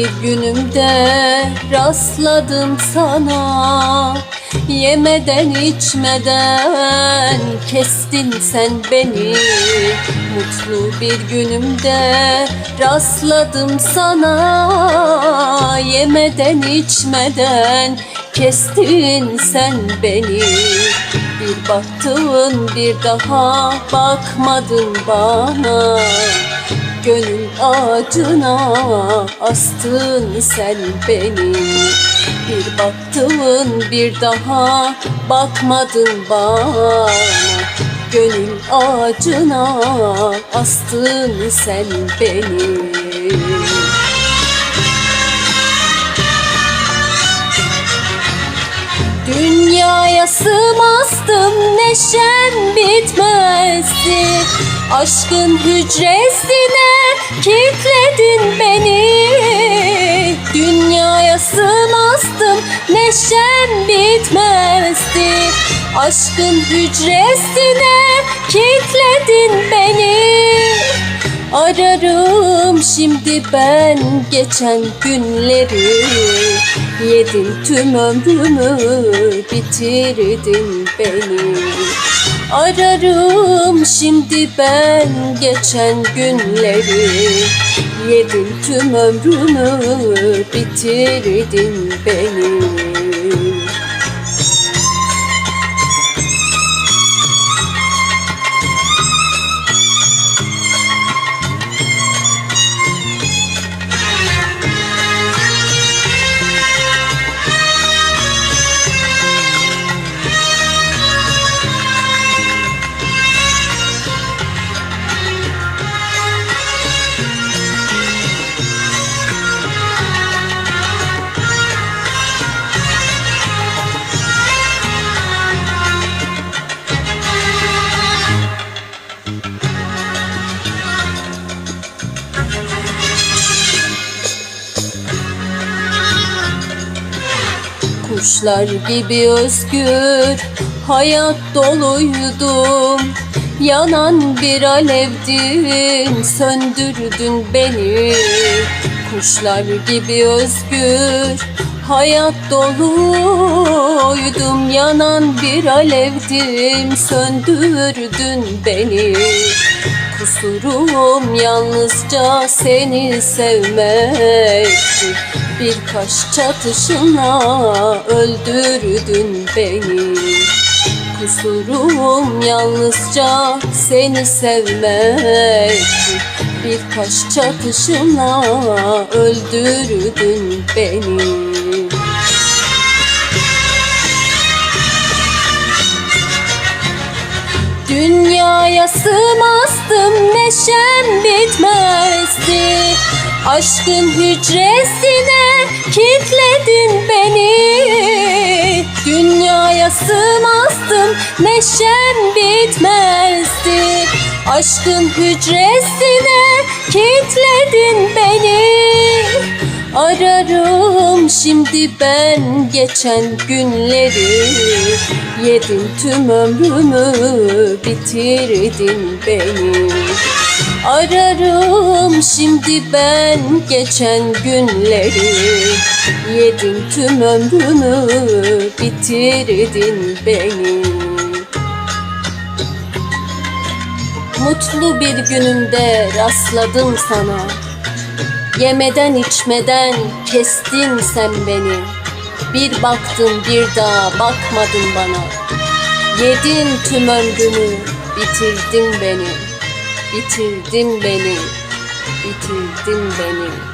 günümde rastladım sana. Yemeden içmeden kestin sen beni. Mutlu bir günümde rastladım sana. Yemeden içmeden kestin sen beni Bir baktın bir daha bakmadın bana. Gönül ağacına astın sen beni. Bir baktın bir daha bakmadın bana. Gönül ağacına astın sen beni. Dünyaya sığmazdım neşem bitmezdi. Aşkın hücresine kilitledin beni. Dünyaya sığmazdım neşem bitmezdi. Aşkın hücresine kilitledin beni Ararım şimdi ben geçen günleri. Yedin tüm ömrümü bitirdin beni. Ararım şimdi ben geçen günleri. Yedin tüm ömrümü bitirdin beni Kuşlar gibi özgür hayat doluydum. Yanan bir alevdin söndürdün beni. Kuşlar gibi özgür hayat doluydum. Yanan bir alevdim söndürdün beni Kusurum yalnızca seni sevmekti Birkaç çatışınla öldürdün beni. Kusurum yalnızca seni sevmekti Birkaç çatışınla öldürdün beni. Dünyaya sığmazdım neşem bitmezdi. Aşkın hücresine kilitledin beni. Dünyaya sığmazdım neşem bitmezdi. Aşkın hücresine kilitledin beni Ararım. Şimdi ben geçen günleri Yedin tüm ömrümü bitirdin beni. Ararım. Şimdi ben geçen günleri Yedin tüm ömrümü bitirdin beni. Mutlu bir günümde rastladım sana Yemeden içmeden kestin sen beni. Bir baktın bir daha bakmadın bana. Yedin tüm ömrümü bitirdin beni. Bitirdin beni Bitirdin beni